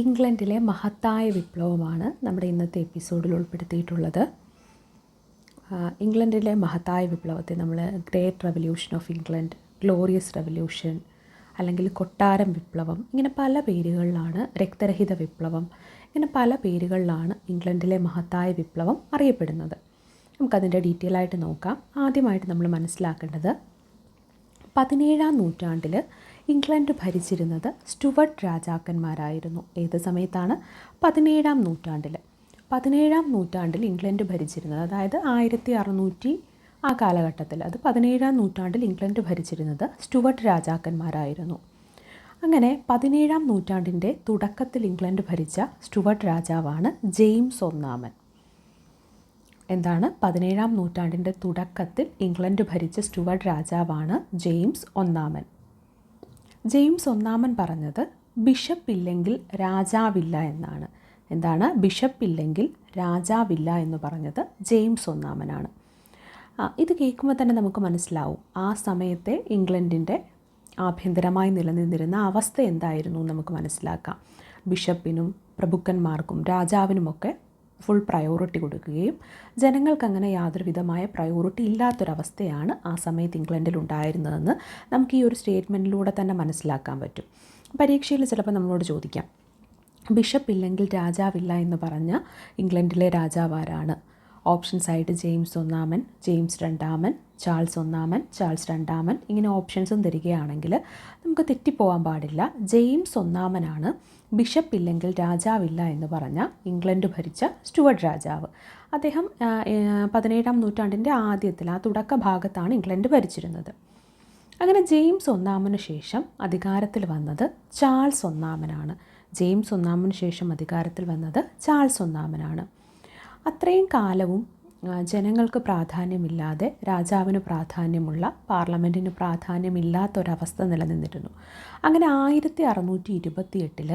ഇംഗ്ലണ്ടിലെ മഹത്തായ വിപ്ലവമാണ് നമ്മുടെ ഇന്നത്തെ എപ്പിസോഡിൽ ഉൾപ്പെടുത്തിയിട്ടുള്ളത്. ഇംഗ്ലണ്ടിലെ മഹത്തായ വിപ്ലവത്തെ നമ്മൾ great revolution of England glorious revolution അല്ലെങ്കിൽ കൊട്ടാരം വിപ്ലവം ഇങ്ങനെ പല പേരുകളിലാണ് രക്തരഹിത വിപ്ലവം ഇങ്ങനെ പല പേരുകളിലാണ് ഇംഗ്ലണ്ടിലെ മഹത്തായ വിപ്ലവം അറിയപ്പെടുന്നത്. നമുക്കതിന്റെ ഡീറ്റെയിൽ ആയിട്ട് നോക്കാം. ആദ്യമായിട്ട് നമ്മൾ മനസ്സിലാക്കേണ്ടത് പതിനേഴാം നൂറ്റാണ്ടിൽ ഇംഗ്ലണ്ട് ഭരിച്ചിരുന്നത് സ്റ്റുവർട്ട് രാജാക്കന്മാരായിരുന്നു. ഏത് സമയത്താണ്? പതിനേഴാം നൂറ്റാണ്ടിൽ പതിനേഴാം നൂറ്റാണ്ടിൽ ഇംഗ്ലണ്ട് ഭരിച്ചിരുന്നത്. അതായത് ആയിരത്തി അറുന്നൂറ്റി ആ കാലഘട്ടത്തിൽ അത് പതിനേഴാം നൂറ്റാണ്ടിൽ ഇംഗ്ലണ്ട് ഭരിച്ചിരുന്നത് സ്റ്റുവർട്ട് രാജാക്കന്മാരായിരുന്നു. അങ്ങനെ പതിനേഴാം നൂറ്റാണ്ടിന്റെ തുടക്കത്തിൽ ഇംഗ്ലണ്ട് ഭരിച്ച സ്റ്റുവർട്ട് രാജാവാണ് ജെയിംസ് ഒന്നാമൻ. എന്താണ്? പതിനേഴാം നൂറ്റാണ്ടിന്റെ തുടക്കത്തിൽ ഇംഗ്ലണ്ട് ഭരിച്ച സ്റ്റുവർട്ട് രാജാവാണ് ജെയിംസ് ഒന്നാമൻ. ജെയിംസ് ഒന്നാമൻ പറഞ്ഞത് ബിഷപ്പ് ഇല്ലെങ്കിൽ രാജാവില്ല എന്നാണ്. എന്താണ്? ബിഷപ്പ് ഇല്ലെങ്കിൽ രാജാവില്ല എന്ന് പറഞ്ഞത് ജെയിംസ് ഒന്നാമനാണ്. ഇത് കേൾക്കുമ്പോൾ തന്നെ നമുക്ക് മനസ്സിലാവും. ആ സമയത്തെ ഇംഗ്ലണ്ടിന്റെ ആഭ്യന്തരമായി നിലനിന്നിരുന്ന അവസ്ഥ എന്തായിരുന്നു നമുക്ക് മനസ്സിലാക്കാം. ബിഷപ്പിനും പ്രഭുക്കന്മാർക്കും രാജാവിനുമൊക്കെ ഫുൾ പ്രയോറിറ്റി കൊടുക്കുകയും ജനങ്ങൾക്കങ്ങനെ യാതൊരുവിധമായ പ്രയോറിറ്റി ഇല്ലാത്തൊരവസ്ഥയാണ് ആ സമയത്ത് ഇംഗ്ലണ്ടിൽ ഉണ്ടായിരുന്നതെന്ന് നമുക്ക് ഈ ഒരു സ്റ്റേറ്റ്മെന്റിലൂടെ തന്നെ മനസ്സിലാക്കാൻ പറ്റും. പരീക്ഷയിൽ ചിലപ്പോൾ നമ്മളോട് ചോദിക്കാം ബിഷപ്പ് ഇല്ലെങ്കിൽ രാജാവില്ല എന്ന് പറഞ്ഞ ഇംഗ്ലണ്ടിലെ രാജാവാരാണ്? ഓപ്ഷൻസ് ആയിട്ട് ജെയിംസ് ഒന്നാമൻ ജെയിംസ് രണ്ടാമൻ ചാൾസ് ഒന്നാമൻ ചാൾസ് രണ്ടാമൻ ഇങ്ങനെ ഓപ്ഷൻസും തരികയാണെങ്കിൽ നമുക്ക് തെറ്റിപ്പോകാൻ പാടില്ല. ജെയിംസ് ഒന്നാമനാണ് ബിഷപ്പ് ഇല്ലെങ്കിൽ രാജാവില്ല എന്ന് പറഞ്ഞ ഇംഗ്ലണ്ട് ഭരിച്ച സ്റ്റുവർട്ട് രാജാവ്. അദ്ദേഹം പതിനേഴാം നൂറ്റാണ്ടിന്റെ ആദ്യത്തിൽ ആ തുടക്ക ഭാഗത്താണ് ഇംഗ്ലണ്ട് ഭരിച്ചിരുന്നത്. അങ്ങനെ ജെയിംസ് ഒന്നാമന് ശേഷം അധികാരത്തിൽ വന്നത് ചാൾസ് ഒന്നാമനാണ്. ജെയിംസ് ഒന്നാമന് ശേഷം അധികാരത്തിൽ വന്നത് ചാൾസ് ഒന്നാമനാണ്. അത്രയും കാലവും ജനങ്ങൾക്ക് പ്രാധാന്യമില്ലാതെ രാജാവിന് പ്രാധാന്യമുള്ള പാർലമെന്റിന് പ്രാധാന്യമില്ലാത്തൊരവസ്ഥ നിലനിന്നിരുന്നു. അങ്ങനെ ആയിരത്തി അറുന്നൂറ്റി ഇരുപത്തി എട്ടിൽ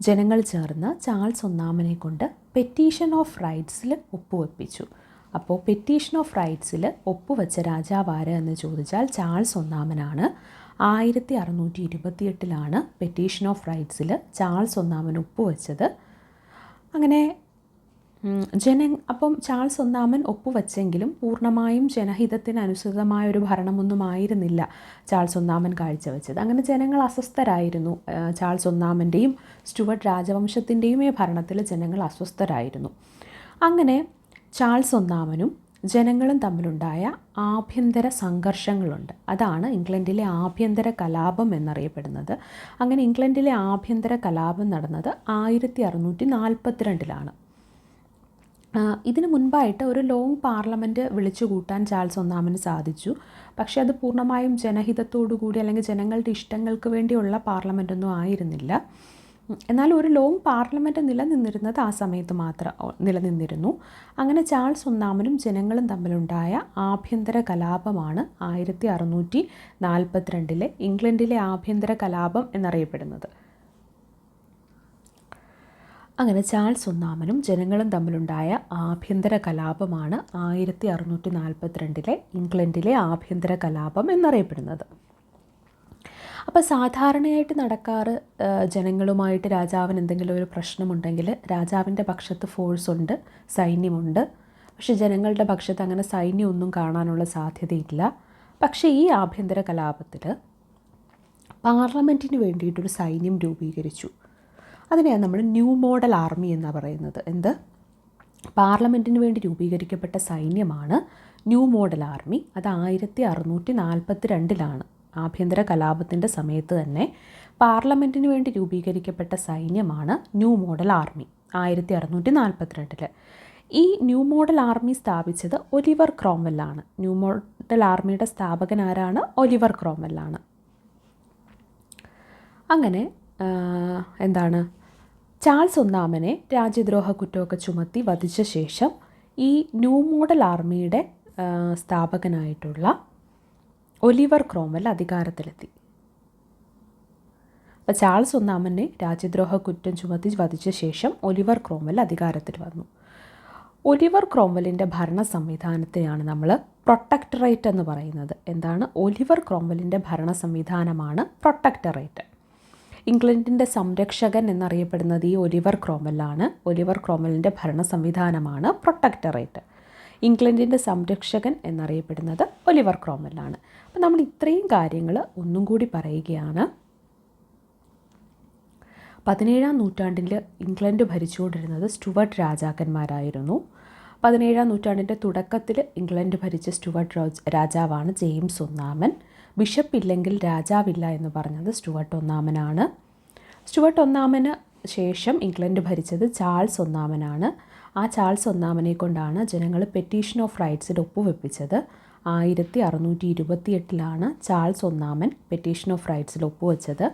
ജനങ്ങൾ ചേർന്ന് ചാൾസ് ഒന്നാമനെ കൊണ്ട് പെറ്റീഷൻ ഓഫ് റൈറ്റ്സിൽ ഒപ്പുവെപ്പിച്ചു. അപ്പോൾ പെറ്റീഷൻ ഓഫ് റൈറ്റ്സിൽ ഒപ്പുവെച്ച രാജാവ് ആര് എന്ന് ചോദിച്ചാൽ ചാൾസ് ഒന്നാമനാണ്. ആയിരത്തി അറുന്നൂറ്റി ഇരുപത്തിയെട്ടിലാണ് പെറ്റീഷൻ ഓഫ് റൈറ്റ്സിൽ ചാൾസ് ഒന്നാമൻ ഒപ്പുവെച്ചത്. അങ്ങനെ ജന അപ്പം ചാൾസ് ഒന്നാമൻ ഒപ്പുവച്ചെങ്കിലും പൂർണമായും ജനഹിതത്തിന് അനുസൃതമായ ഒരു ഭരണമൊന്നും ആയിരുന്നില്ല ചാൾസ് ഒന്നാമൻ കാഴ്ചവെച്ചത് അങ്ങനെ ജനങ്ങൾ അസ്വസ്ഥരായിരുന്നു. ചാൾസ് ഒന്നാമന്റെയും സ്റ്റുവർട്ട് രാജവംശത്തിന്റെയും ഭരണത്തിൽ ജനങ്ങൾ അസ്വസ്ഥരായിരുന്നു. അങ്ങനെ ചാൾസ് ഒന്നാമനും ജനങ്ങളും തമ്മിലുണ്ടായ ആഭ്യന്തര സംഘർഷങ്ങളുണ്ട്. അതാണ് ഇംഗ്ലണ്ടിലെ ആഭ്യന്തര കലാപം എന്നറിയപ്പെടുന്നത്. അങ്ങനെ ഇംഗ്ലണ്ടിലെ ആഭ്യന്തര കലാപം നടന്നത് ആയിരത്തി അറുന്നൂറ്റി നാൽപ്പത്തിരണ്ടിലാണ്. ഇതിനു മുൻപായിട്ട് ഒരു ലോങ് പാർലമെന്റ് വിളിച്ചു കൂട്ടാൻ ചാൾസ് ഒന്നാമന് സാധിച്ചു. പക്ഷേ അത് പൂർണമായും ജനഹിതത്തോടു കൂടി അല്ലെങ്കിൽ ജനങ്ങളുടെ ഇഷ്ടങ്ങൾക്ക് വേണ്ടിയുള്ള പാർലമെന്റൊന്നും ആയിരുന്നില്ല. എന്നാൽ ഒരു ലോങ് പാർലമെന്റ് നിലനിന്നിരുന്നത് ആ സമയത്ത് മാത്രം നിലനിന്നിരുന്നു. അങ്ങനെ ചാൾസ് ഒന്നാമനും ജനങ്ങളും തമ്മിലുണ്ടായ ആഭ്യന്തര കലാപമാണ് ആയിരത്തി അറുന്നൂറ്റി നാൽപ്പത്തിരണ്ടിലെ ഇംഗ്ലണ്ടിലെ ആഭ്യന്തര കലാപം എന്നറിയപ്പെടുന്നത്. അങ്ങനെ ചാൾസ് ഒന്നാമനും ജനങ്ങളും തമ്മിലുണ്ടായ ആഭ്യന്തര കലാപമാണ് ആയിരത്തി അറുന്നൂറ്റി നാൽപ്പത്തിരണ്ടിലെ ഇംഗ്ലണ്ടിലെ ആഭ്യന്തര കലാപം എന്നറിയപ്പെടുന്നത്. അപ്പോൾ സാധാരണയായിട്ട് നടക്കാറ് ജനങ്ങളുമായിട്ട് രാജാവിന് എന്തെങ്കിലും ഒരു പ്രശ്നമുണ്ടെങ്കിൽ രാജാവിന്റെ പക്ഷത്ത് ഫോഴ്സ് ഉണ്ട് സൈന്യമുണ്ട്. പക്ഷേ ജനങ്ങളുടെ പക്ഷത്ത് അങ്ങനെ സൈന്യമൊന്നും കാണാനുള്ള സാധ്യതയില്ല. പക്ഷേ ഈ ആഭ്യന്തര കലാപത്തിൽ പാർലമെന്റിന് വേണ്ടിയിട്ടൊരു സൈന്യം രൂപീകരിച്ചു. അതിനെയാണ് നമ്മൾ ന്യൂ മോഡൽ ആർമി എന്ന് പറയുന്നത്. എന്ത്? പാർലമെന്റിന് വേണ്ടി രൂപീകരിക്കപ്പെട്ട സൈന്യമാണ് ന്യൂ മോഡൽ ആർമി. അത് ആയിരത്തി അറുന്നൂറ്റി നാൽപ്പത്തി രണ്ടിലാണ് ആഭ്യന്തര കലാപത്തിന്റെ സമയത്ത് തന്നെ പാർലമെന്റിന് വേണ്ടി രൂപീകരിക്കപ്പെട്ട സൈന്യമാണ് ന്യൂ മോഡൽ ആർമി ആയിരത്തി അറുന്നൂറ്റി നാൽപ്പത്തിരണ്ടിൽ ഈ ന്യൂ മോഡൽ ആർമി സ്ഥാപിച്ചത് ഒലിവർ ക്രോംവെല്ലാണ് ന്യൂ മോഡൽ ആർമിയുടെ സ്ഥാപകൻ ആരാണ്? ഒലിവർ ക്രോംവെല്ലാണ് അങ്ങനെ എന്താണ്? ചാൾസ് ഒന്നാമനെ രാജ്യദ്രോഹ കുറ്റമൊക്കെ ചുമത്തി വധിച്ച ശേഷം ഈ ന്യൂ മോഡൽ ആർമിയുടെ സ്ഥാപകനായിട്ടുള്ള ഒലിവർ ക്രോമൽ അധികാരത്തിലെത്തി. അപ്പോൾ ചാൾസ് ഒന്നാമനെ രാജ്യദ്രോഹ കുറ്റം ചുമത്തി വധിച്ച ശേഷം ഒലിവർ ക്രോമൽ അധികാരത്തിൽ വന്നു. ഒലിവർ ക്രോംവലിന്റെ ഭരണ സംവിധാനത്തെയാണ് നമ്മൾ പ്രൊട്ടക്ടറേറ്റ് എന്ന് പറയുന്നത്. എന്താണ്? ഒലിവർ ക്രോംവലിന്റെ ഭരണ സംവിധാനമാണ് പ്രൊട്ടക്ടറേറ്റ്. ഇംഗ്ലണ്ടിന്റെ സംരക്ഷകൻ എന്നറിയപ്പെടുന്നത് ഈ ഒലിവർ ക്രോമലാണ്. ഒലിവർ ക്രോമലിന്റെ ഭരണ സംവിധാനമാണ് പ്രൊട്ടക്ടറേറ്റ്. ഇംഗ്ലണ്ടിന്റെ സംരക്ഷകൻ എന്നറിയപ്പെടുന്നത് ഒലിവർ ക്രോമലാണ്. അപ്പോൾ നമ്മൾ ഇത്രയും കാര്യങ്ങൾ ഒന്നും കൂടി പറയുകയാണ്. പതിനേഴാം നൂറ്റാണ്ടിൽ ഇംഗ്ലണ്ട് ഭരിച്ചുകൊണ്ടിരുന്നത് സ്റ്റുവർട്ട് രാജാക്കന്മാരായിരുന്നു. പതിനേഴാം നൂറ്റാണ്ടിന്റെ തുടക്കത്തിൽ ഇംഗ്ലണ്ട് ഭരിച്ച സ്റ്റുവർട്ട് രാജ് രാജാവാണ് ജെയിംസ് ഒന്നാമൻ. ബിഷപ്പ് ഇല്ലെങ്കിൽ രാജാവില്ല എന്ന് പറഞ്ഞത് സ്റ്റുവർട്ട് ഒന്നാമനാണ്. സ്റ്റുവർട്ട് ഒന്നാമന് ശേഷം ഇംഗ്ലണ്ട് ഭരിച്ചത് ചാൾസ് ഒന്നാമനാണ്. ആ ചാൾസ് ഒന്നാമനെ കൊണ്ടാണ് ജനങ്ങൾ പെറ്റീഷൻ ഓഫ് റൈറ്റ്സിൽ ഒപ്പുവെപ്പിച്ചത്. ആയിരത്തി അറുന്നൂറ്റി ഇരുപത്തി എട്ടിലാണ് ചാൾസ് ഒന്നാമൻ പെറ്റീഷൻ ഓഫ് റൈറ്റ്സിൽ ഒപ്പുവെച്ചത്.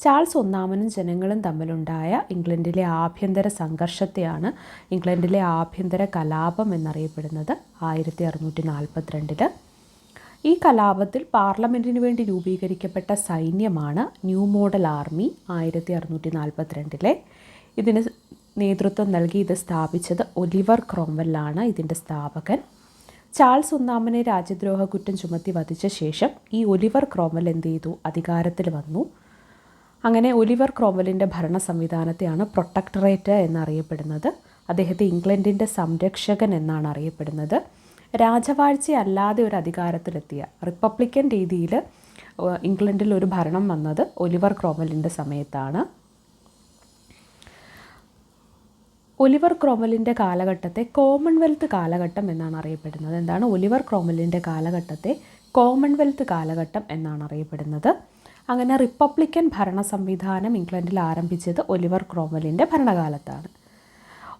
ചാൾസ് ഒന്നാമനും ജനങ്ങളും തമ്മിലുണ്ടായ ഇംഗ്ലണ്ടിലെ ആഭ്യന്തര സംഘർഷത്തെയാണ് ഇംഗ്ലണ്ടിലെ ആഭ്യന്തര കലാപം എന്നറിയപ്പെടുന്നത് ആയിരത്തി അറുന്നൂറ്റി നാൽപ്പത്തിരണ്ടിൽ ഈ കലാപത്തിൽ പാർലമെന്റിന് വേണ്ടി രൂപീകരിക്കപ്പെട്ട സൈന്യമാണ് ന്യൂ മോഡൽ ആർമി ആയിരത്തി അറുന്നൂറ്റി നാൽപ്പത്തിരണ്ടിലെ ഇതിന് നേതൃത്വം നൽകി ഇത് സ്ഥാപിച്ചത് ഒലിവർ ക്രോംവെല്ലാണ് ഇതിന്റെ സ്ഥാപകൻ. ചാൾസ് ഒന്നാമനെ രാജ്യദ്രോഹ കുറ്റം ചുമത്തി വധിച്ച ശേഷം ഈ ഒലിവർ ക്രോംവെൽ എന്ത് ചെയ്തു? അധികാരത്തിൽ വന്നു. അങ്ങനെ ഒലിവർ ക്രോംവെലിന്റെ ഭരണ സംവിധാനത്തെയാണ് പ്രൊട്ടക്ടറേറ്റ് എന്നറിയപ്പെടുന്നത്. അദ്ദേഹത്തെ ഇംഗ്ലണ്ടിന്റെ സംരക്ഷകൻ എന്നാണ് അറിയപ്പെടുന്നത്. രാജവാഴ്ച അല്ലാതെ ഒരു അധികാരത്തിലെത്തിയ റിപ്പബ്ലിക്കൻ രീതിയിൽ ഇംഗ്ലണ്ടിൽ ഒരു ഭരണം വന്നത് ഒലിവർ ക്രോമലിന്റെ സമയത്താണ്. ഒലിവർ ക്രോമലിന്റെ കാലഘട്ടത്തെ കോമൺവെൽത്ത് കാലഘട്ടം എന്നാണ് അറിയപ്പെടുന്നത്. എന്താണ്? ഒലിവർ ക്രോമലിന്റെ കാലഘട്ടത്തെ കോമൺവെൽത്ത് കാലഘട്ടം എന്നാണ് അറിയപ്പെടുന്നത്. അങ്ങനെ റിപ്പബ്ലിക്കൻ ഭരണ സംവിധാനം ഇംഗ്ലണ്ടിൽ ആരംഭിച്ചത് ഒലിവർ ക്രോമലിന്റെ ഭരണകാലത്താണ്.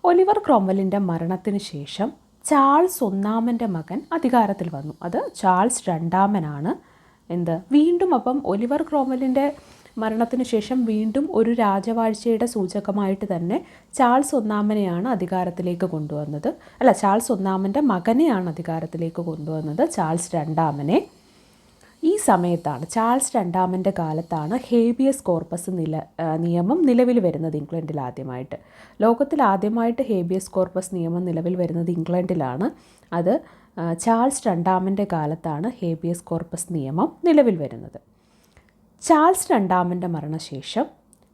ഒലിവർ ക്രോമലിന്റെ മരണത്തിന് ശേഷം ചാൾസ് ഒന്നാമന്റെ മകൻ അധികാരത്തിൽ വന്നു. അത് ചാൾസ് രണ്ടാമനാണ്. എന്ത്? വീണ്ടും അപ്പം ഒലിവർ ക്രോമലിന്റെ മരണത്തിന് ശേഷം വീണ്ടും ഒരു രാജവാഴ്ചയുടെ സൂചകമായിട്ട് തന്നെ ചാൾസ് ഒന്നാമനെയാണ് അധികാരത്തിലേക്ക് കൊണ്ടുവന്നത്. അല്ല ചാൾസ് ഒന്നാമന്റെ മകനെയാണ് അധികാരത്തിലേക്ക് കൊണ്ടുവന്നത്. ചാൾസ് രണ്ടാമനെ. ഈ സമയത്താണ് ചാൾസ് രണ്ടാമന്റെ കാലത്താണ് ഹേബിയസ് കോർപ്പസ് നില നിയമം നിലവിൽ വരുന്നത് ഇംഗ്ലണ്ടിൽ ആദ്യമായിട്ട്. ലോകത്തിൽ ആദ്യമായിട്ട് ഹേബിയസ് കോർപ്പസ് നിയമം നിലവിൽ വരുന്നത് ഇംഗ്ലണ്ടിലാണ്. അത് ചാൾസ് രണ്ടാമന്റെ കാലത്താണ് ഹേബിയസ് കോർപ്പസ് നിയമം നിലവിൽ വരുന്നത്. ചാൾസ് രണ്ടാമന്റെ മരണശേഷം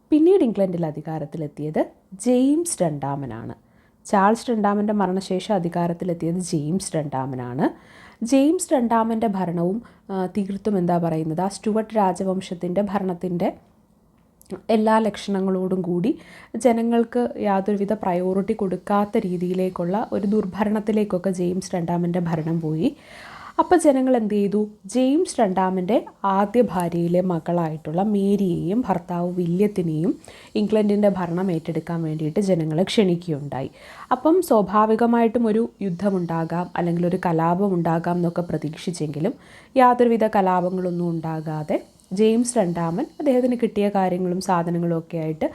പിന്നീട് ഇംഗ്ലണ്ടിൽ അധികാരത്തിലെത്തിയത് ജെയിംസ് രണ്ടാമനാണ്. ചാൾസ് രണ്ടാമന്റെ മരണശേഷം അധികാരത്തിലെത്തിയത് ജെയിംസ് രണ്ടാമനാണ്. ജെയിംസ് രണ്ടാമന്റെ ഭരണവും തീർത്തും എന്താ പറയുന്നത്? ആ സ്റ്റുവർട്ട് രാജവംശത്തിന്റെ ഭരണത്തിന്റെ എല്ലാ ലക്ഷണങ്ങളോടും കൂടി ജനങ്ങൾക്ക് യാതൊരുവിധ പ്രയോറിറ്റി കൊടുക്കാത്ത രീതിയിലേക്കുള്ള ഒരു ദുർഭരണത്തിലേക്കൊക്കെ ജെയിംസ് രണ്ടാമന്റെ ഭരണം പോയി. അപ്പോൾ ജനങ്ങൾ എന്ത് ചെയ്തു? ജെയിംസ് രണ്ടാമന്റെ ആദ്യ ഭാര്യയിലെ മകളായിട്ടുള്ള മേരിയെയും ഭർത്താവ് വില്യത്തിനെയും ഇംഗ്ലണ്ടിന്റെ ഭരണം ഏറ്റെടുക്കാൻ വേണ്ടിയിട്ട് ജനങ്ങൾ ക്ഷണിക്കുകയുണ്ടായി. അപ്പം സ്വാഭാവികമായിട്ടും ഒരു യുദ്ധമുണ്ടാകാം അല്ലെങ്കിൽ ഒരു കലാപം ഉണ്ടാകാം എന്നൊക്കെ പ്രതീക്ഷിച്ചെങ്കിലും യാതൊരുവിധ കലാപങ്ങളൊന്നും ഉണ്ടാകാതെ ജെയിംസ് രണ്ടാമൻ അദ്ദേഹത്തിന് കിട്ടിയ കാര്യങ്ങളും സാധനങ്ങളും ഒക്കെ ആയിട്ട്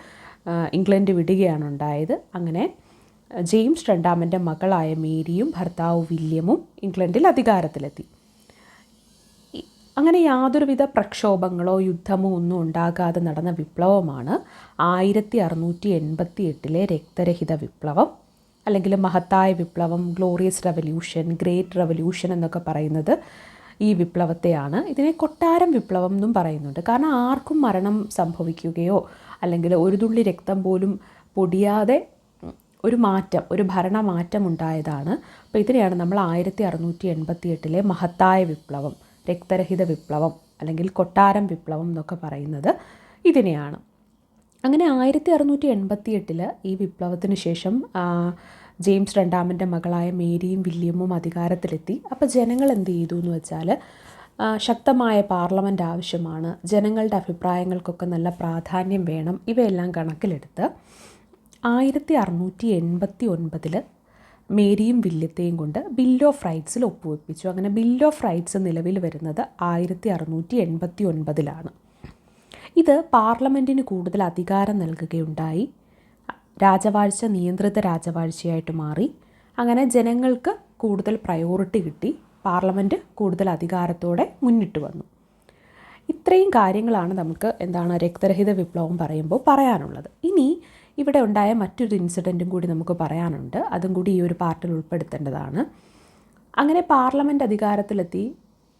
ഇംഗ്ലണ്ട് വിടുകയാണ് ഉണ്ടായത്. അങ്ങനെ ജെയിംസ് രണ്ടാമന്റെ മകളായ മേരിയും ഭർത്താവ് വില്യമും ഇംഗ്ലണ്ടിൽ അധികാരത്തിലെത്തി. അങ്ങനെ യാതൊരുവിധ പ്രക്ഷോഭങ്ങളോ യുദ്ധമോ ഒന്നും ഉണ്ടാകാതെ നടന്ന വിപ്ലവമാണ് ആയിരത്തി അറുന്നൂറ്റി എൺപത്തി എട്ടിലെ രക്തരഹിത വിപ്ലവം അല്ലെങ്കിൽ മഹത്തായ വിപ്ലവം ഗ്ലോറിയസ് റവല്യൂഷൻ ഗ്രേറ്റ് റവല്യൂഷൻ എന്നൊക്കെ പറയുന്നത് ഈ വിപ്ലവത്തെയാണ്. ഇതിനെ കൊട്ടാരം വിപ്ലവം എന്നും പറയുന്നുണ്ട്. കാരണം ആർക്കും മരണം സംഭവിക്കുകയോ അല്ലെങ്കിൽ ഒരു തുള്ളി രക്തം പോലും പൊടിയാതെ ഒരു മാറ്റം ഒരു ഭരണമാറ്റം ഉണ്ടായതാണ്. അപ്പോൾ ഇതിനെയാണ് നമ്മൾ ആയിരത്തി അറുന്നൂറ്റി എൺപത്തി എട്ടിലെ മഹത്തായ വിപ്ലവം രക്തരഹിത വിപ്ലവം അല്ലെങ്കിൽ കൊട്ടാരം വിപ്ലവം എന്നൊക്കെ പറയുന്നത് ഇതിനെയാണ്. അങ്ങനെ ആയിരത്തി അറുന്നൂറ്റി എൺപത്തി എട്ടിൽ ഈ വിപ്ലവത്തിന് ശേഷം ജെയിംസ് രണ്ടാമന്റെ മകളായ മേരിയും വില്യമും അധികാരത്തിലെത്തി. അപ്പോൾ ജനങ്ങൾ എന്ത് ചെയ്തു എന്ന് വെച്ചാൽ ശക്തമായ പാർലമെന്റ് ആവശ്യമാണ് ജനങ്ങളുടെ അഭിപ്രായങ്ങൾക്കൊക്കെ നല്ല പ്രാധാന്യം വേണം ഇവയെല്ലാം കണക്കിലെടുത്ത് ആയിരത്തി അറുന്നൂറ്റി എൺപത്തി ഒൻപതിൽ മേരിയും വില്യത്തെയും കൊണ്ട് ബിൽ ഓഫ് റൈറ്റ്സിൽ ഒപ്പുവെപ്പിച്ചു. അങ്ങനെ ബിൽ ഓഫ് റൈറ്റ്സ് നിലവിൽ വരുന്നത് ആയിരത്തി അറുന്നൂറ്റി എൺപത്തി ഒൻപതിലാണ് ഇത് പാർലമെന്റിന് കൂടുതൽ അധികാരം നൽകുകയുണ്ടായി. രാജവാഴ്ച നിയന്ത്രിത രാജവാഴ്ചയായിട്ട് മാറി. അങ്ങനെ ജനങ്ങൾക്ക് കൂടുതൽ പ്രയോറിറ്റി കിട്ടി. പാർലമെന്റ് കൂടുതൽ അധികാരത്തോടെ മുന്നിട്ട് വന്നു. ഇത്രയും കാര്യങ്ങളാണ് നമുക്ക് എന്താണ് രക്തരഹിത വിപ്ലവം പറയുമ്പോൾ പറയാനുള്ളത്. ഇനി ഇവിടെ ഉണ്ടായ മറ്റൊരു ഇൻസിഡന്റും കൂടി നമുക്ക് പറയാനുണ്ട്. അതും കൂടി ഈ ഒരു പാർട്ടിൽ ഉൾപ്പെടുത്തേണ്ടതാണ്. അങ്ങനെ പാർലമെന്റ് അധികാരത്തിലെത്തി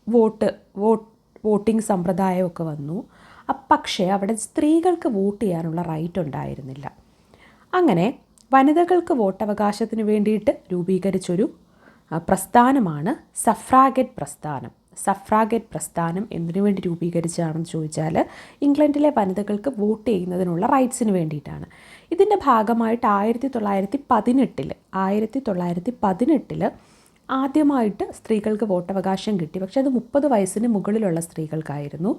വോട്ട് വോട്ട് വോട്ടിംഗ് സമ്പ്രദായമൊക്കെ വന്നു. പക്ഷേ അവിടെ സ്ത്രീകൾക്ക് വോട്ട് ചെയ്യാനുള്ള റൈറ്റ് ഉണ്ടായിരുന്നില്ല. അങ്ങനെ വനിതകൾക്ക് വോട്ടവകാശത്തിന് വേണ്ടിയിട്ട് രൂപീകരിച്ചൊരു പ്രസ്ഥാനമാണ് സഫ്രാഗറ്റ് പ്രസ്ഥാനം. സഫ്രാഗറ്റ് പ്രസ്ഥാനം എന്തിനു വേണ്ടി രൂപീകരിച്ചതാണെന്ന് ചോദിച്ചാൽ ഇംഗ്ലണ്ടിലെ വനിതകൾക്ക് വോട്ട് ചെയ്യുന്നതിനുള്ള റൈറ്റ്സിന് വേണ്ടിയിട്ടാണ്. ഇതിന്റെ ഭാഗമായിട്ട് ആയിരത്തി തൊള്ളായിരത്തി പതിനെട്ടിൽ ആയിരത്തി തൊള്ളായിരത്തി പതിനെട്ടിൽ ആദ്യമായിട്ട് സ്ത്രീകൾക്ക് വോട്ടവകാശം കിട്ടി. പക്ഷേ അത് മുപ്പത് വയസ്സിന് മുകളിലുള്ള സ്ത്രീകൾക്കായിരുന്നു.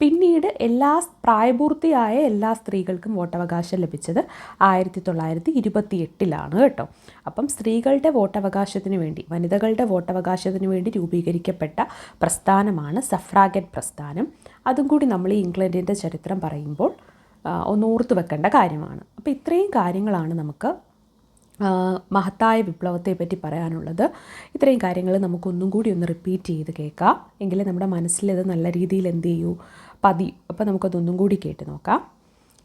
പിന്നീട് എല്ലാ പ്രായപൂർത്തിയായ എല്ലാ സ്ത്രീകൾക്കും വോട്ടവകാശം ലഭിച്ചത് ആയിരത്തി തൊള്ളായിരത്തി ഇരുപത്തി എട്ടിലാണ് കേട്ടോ. അപ്പം സ്ത്രീകളുടെ വോട്ടവകാശത്തിന് വേണ്ടി വനിതകളുടെ വോട്ടവകാശത്തിന് വേണ്ടി രൂപീകരിക്കപ്പെട്ട പ്രസ്ഥാനമാണ് സഫ്രാഗറ്റ് പ്രസ്ഥാനം. അതും കൂടി നമ്മൾ ഈ ഇംഗ്ലണ്ടിന്റെ ചരിത്രം പറയുമ്പോൾ ഒന്ന് ഓർത്തു വെക്കേണ്ട കാര്യമാണ്. അപ്പോൾ ഇത്രയും കാര്യങ്ങളാണ് നമുക്ക് മഹത്തായ വിപ്ലവത്തെ പറ്റി പറയാനുള്ളത്. ഇത്രയും കാര്യങ്ങൾ നമുക്കൊന്നും കൂടി ഒന്ന് റിപ്പീറ്റ് ചെയ്ത് കേൾക്കാം. എങ്കിലേ നമ്മുടെ മനസ്സിലത് നല്ല രീതിയിൽ എന്ത് ചെയ്യൂ? പതി അപ്പോൾ നമുക്കതൊന്നും കൂടി കേട്ട് നോക്കാം.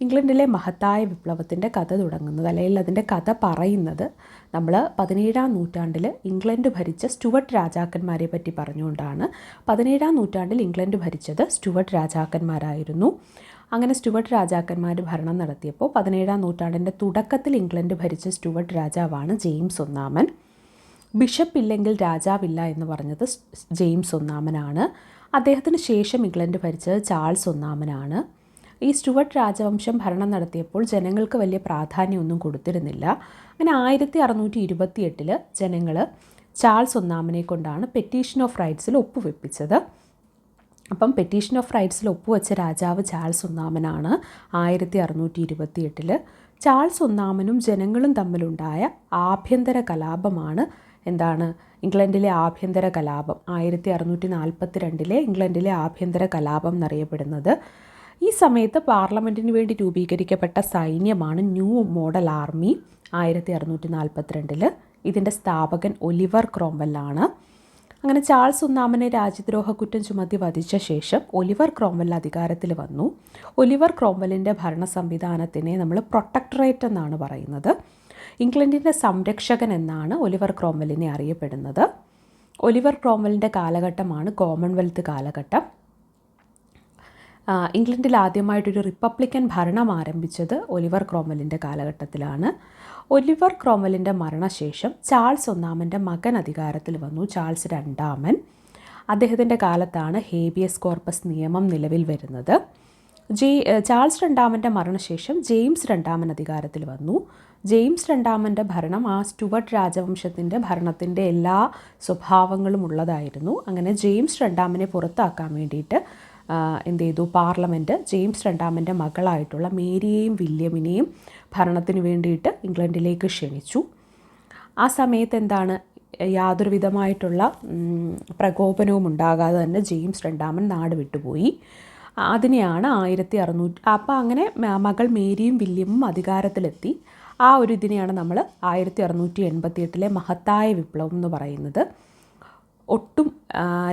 ഇംഗ്ലണ്ടിലെ മഹത്തായ വിപ്ലവത്തിന്റെ കഥ തുടങ്ങുന്നത് അല്ലെങ്കിൽ അതിന്റെ കഥ പറയുന്നത് നമ്മൾ പതിനേഴാം നൂറ്റാണ്ടിൽ ഇംഗ്ലണ്ട് ഭരിച്ച സ്റ്റുവർട്ട് രാജാക്കന്മാരെ പറ്റി പറഞ്ഞുകൊണ്ടാണ്. പതിനേഴാം നൂറ്റാണ്ടിൽ ഇംഗ്ലണ്ട് ഭരിച്ചത് സ്റ്റുവർട്ട് രാജാക്കന്മാരായിരുന്നു. അങ്ങനെ സ്റ്റുവർട്ട് രാജാക്കന്മാർ ഭരണം നടത്തിയപ്പോൾ പതിനേഴാം നൂറ്റാണ്ടിന്റെ തുടക്കത്തിൽ ഇംഗ്ലണ്ട് ഭരിച്ച സ്റ്റുവർട്ട് രാജാവാണ് ജെയിംസ് ഒന്നാമൻ. ബിഷപ്പ് ഇല്ലെങ്കിൽ രാജാവില്ല എന്ന് പറഞ്ഞത് ജെയിംസ് ഒന്നാമനാണ്. അദ്ദേഹത്തിന് ശേഷം ഇംഗ്ലണ്ട് ഭരിച്ചത് ചാൾസ് ഒന്നാമനാണ്. ഈ സ്റ്റുവർട്ട് രാജവംശം ഭരണം നടത്തിയപ്പോൾ ജനങ്ങൾക്ക് വലിയ പ്രാധാന്യമൊന്നും കൊടുത്തിരുന്നില്ല. അങ്ങനെ ആയിരത്തി അറുന്നൂറ്റി ഇരുപത്തിയെട്ടിൽ ജനങ്ങൾ ചാൾസ് ഒന്നാമനെ കൊണ്ടാണ് പെറ്റീഷൻ ഓഫ് റൈറ്റ്സിൽ ഒപ്പുവെപ്പിച്ചത്. അപ്പം പെറ്റീഷൻ ഓഫ് റൈറ്റ്സിൽ ഒപ്പുവെച്ച രാജാവ് ചാൾസ് ഒന്നാമനാണ് ആയിരത്തി അറുന്നൂറ്റി ഇരുപത്തി എട്ടിൽ ചാൾസ് ഒന്നാമനും ജനങ്ങളും തമ്മിലുണ്ടായ ആഭ്യന്തര കലാപമാണ് എന്താണ്? ഇംഗ്ലണ്ടിലെ ആഭ്യന്തര കലാപം ആയിരത്തി അറുന്നൂറ്റി നാൽപ്പത്തി രണ്ടിലെ ഇംഗ്ലണ്ടിലെ ആഭ്യന്തര കലാപം എന്നറിയപ്പെടുന്നത്. ഈ സമയത്ത് പാർലമെന്റിന് വേണ്ടി രൂപീകരിക്കപ്പെട്ട സൈന്യമാണ് ന്യൂ മോഡൽ ആർമി ആയിരത്തി അറുന്നൂറ്റി നാൽപ്പത്തിരണ്ടിൽ ഇതിന്റെ സ്ഥാപകൻ ഒലിവർ ക്രോംവെല്ലാണ്. അങ്ങനെ ചാൾസ് ഒന്നാമനെ രാജ്യദ്രോഹ കുറ്റം ചുമത്തി വധിച്ച ശേഷം ഒലിവർ ക്രോംവെൽ അധികാരത്തിൽ വന്നു. ഒലിവർ ക്രോംവെല്ലിന്റെ ഭരണ സംവിധാനത്തിനെ നമ്മൾ പ്രൊട്ടക്ടറേറ്റ് എന്നാണ് പറയുന്നത്. ഇംഗ്ലണ്ടിന്റെ സംരക്ഷകൻ എന്നാണ് ഒലിവർ ക്രോംവെല്ലിനെ അറിയപ്പെടുന്നത്. ഒലിവർ ക്രോംവെല്ലിന്റെ കാലഘട്ടമാണ് കോമൺവെൽത്ത് കാലഘട്ടം. ഇംഗ്ലണ്ടിൽ ആദ്യമായിട്ടൊരു റിപ്പബ്ലിക്കൻ ഭരണം ആരംഭിച്ചത് ഒലിവർ ക്രോംവെല്ലിന്റെ കാലഘട്ടത്തിലാണ്. ഒലിവർ ക്രോമലിന്റെ മരണശേഷം ചാൾസ് ഒന്നാമന്റെ മകൻ അധികാരത്തിൽ വന്നു ചാൾസ് രണ്ടാമൻ. അദ്ദേഹത്തിന്റെ കാലത്താണ് ഹേബിയസ് കോർപ്പസ് നിയമം നിലവിൽ വരുന്നത്. ജെ ചാൾസ് രണ്ടാമന്റെ മരണശേഷം ജെയിംസ് രണ്ടാമൻ അധികാരത്തിൽ വന്നു. ജെയിംസ് രണ്ടാമന്റെ ഭരണം ആ സ്റ്റുവർട്ട് രാജവംശത്തിന്റെ ഭരണത്തിന്റെ എല്ലാ സ്വഭാവങ്ങളും ഉള്ളതായിരുന്നു. അങ്ങനെ ജെയിംസ് രണ്ടാമനെ പുറത്താക്കാൻ വേണ്ടിയിട്ട് എന്ത് ചെയ്തു? പാർലമെന്റ് ജെയിംസ് രണ്ടാമന്റെ മകളായിട്ടുള്ള മേരിയെയും വില്യമിനെയും ഭരണത്തിന് വേണ്ടിയിട്ട് ഇംഗ്ലണ്ടിലേക്ക് ക്ഷണിച്ചു. ആ സമയത്ത് എന്താണ് യാതൊരുവിധമായിട്ടുള്ള പ്രകോപനവും ഉണ്ടാകാതെ തന്നെ ജെയിംസ് രണ്ടാമൻ നാട് വിട്ടുപോയി. അതിനെയാണ് ആയിരത്തി അറുന്നൂറ്റി അപ്പോൾ അങ്ങനെ മകൾ മേരിയും വില്യമും അധികാരത്തിലെത്തി. ആ ഒരു ഇതിനെയാണ് നമ്മൾ ആയിരത്തി അറുന്നൂറ്റി എൺപത്തി എട്ടിലെ മഹത്തായ വിപ്ലവം എന്ന് പറയുന്നത്. ഒട്ടും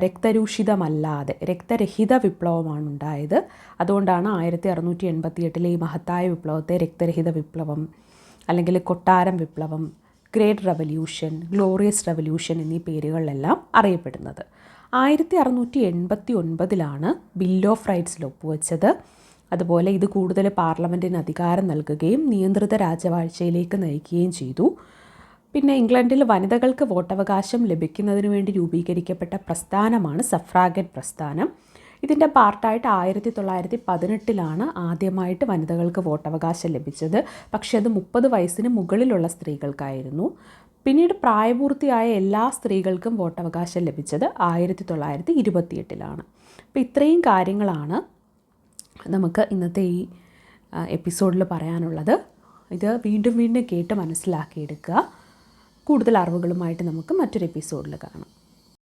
രക്തരൂഷിതമല്ലാതെ രക്തരഹിത വിപ്ലവമാണ് ഉണ്ടായത്. അതുകൊണ്ടാണ് ആയിരത്തി അറുന്നൂറ്റി എൺപത്തി എട്ടിലെ ഈ മഹത്തായ വിപ്ലവത്തെ രക്തരഹിത വിപ്ലവം അല്ലെങ്കിൽ കൊട്ടാരം വിപ്ലവം ഗ്രേറ്റ് റവല്യൂഷൻ ഗ്ലോറിയസ് റവല്യൂഷൻ എന്നീ പേരുകളിലെല്ലാം അറിയപ്പെടുന്നത്. ആയിരത്തി അറുന്നൂറ്റി എൺപത്തി ഒൻപതിലാണ് ബിൽ ഓഫ് റൈറ്റ്സിൽ ഒപ്പുവെച്ചത്. അതുപോലെ ഇത് കൂടുതൽ പാർലമെന്റിന് അധികാരം നൽകുകയും നിയന്ത്രിത രാജവാഴ്ചയിലേക്ക് നയിക്കുകയും ചെയ്തു. പിന്നെ ഇംഗ്ലണ്ടിൽ വനിതകൾക്ക് വോട്ടവകാശം ലഭിക്കുന്നതിന് വേണ്ടി രൂപീകരിക്കപ്പെട്ട പ്രസ്ഥാനമാണ് സഫ്രാഗറ്റ് പ്രസ്ഥാനം. ഇതിന്റെ പാർട്ടായിട്ട് ആയിരത്തി തൊള്ളായിരത്തി പതിനെട്ടിലാണ് ആദ്യമായിട്ട് വനിതകൾക്ക് വോട്ടവകാശം ലഭിച്ചത്. പക്ഷേ അത് മുപ്പത് വയസ്സിന് മുകളിലുള്ള സ്ത്രീകൾക്കായിരുന്നു. പിന്നീട് പ്രായപൂർത്തിയായ എല്ലാ സ്ത്രീകൾക്കും വോട്ടവകാശം ലഭിച്ചത് ആയിരത്തി തൊള്ളായിരത്തി ഇരുപത്തിയെട്ടിലാണ്. അപ്പോൾ ഇത്രയും കാര്യങ്ങളാണ് നമുക്ക് ഇന്നത്തെ ഈ എപ്പിസോഡിൽ പറയാനുള്ളത്. ഇത് വീണ്ടും വീണ്ടും കേട്ട് മനസ്സിലാക്കിയെടുക്കുക. കൂടുതൽ അറിവുകളുമായിട്ട് നമുക്ക് മറ്റൊരു എപ്പിസോഡിൽ കാണാം.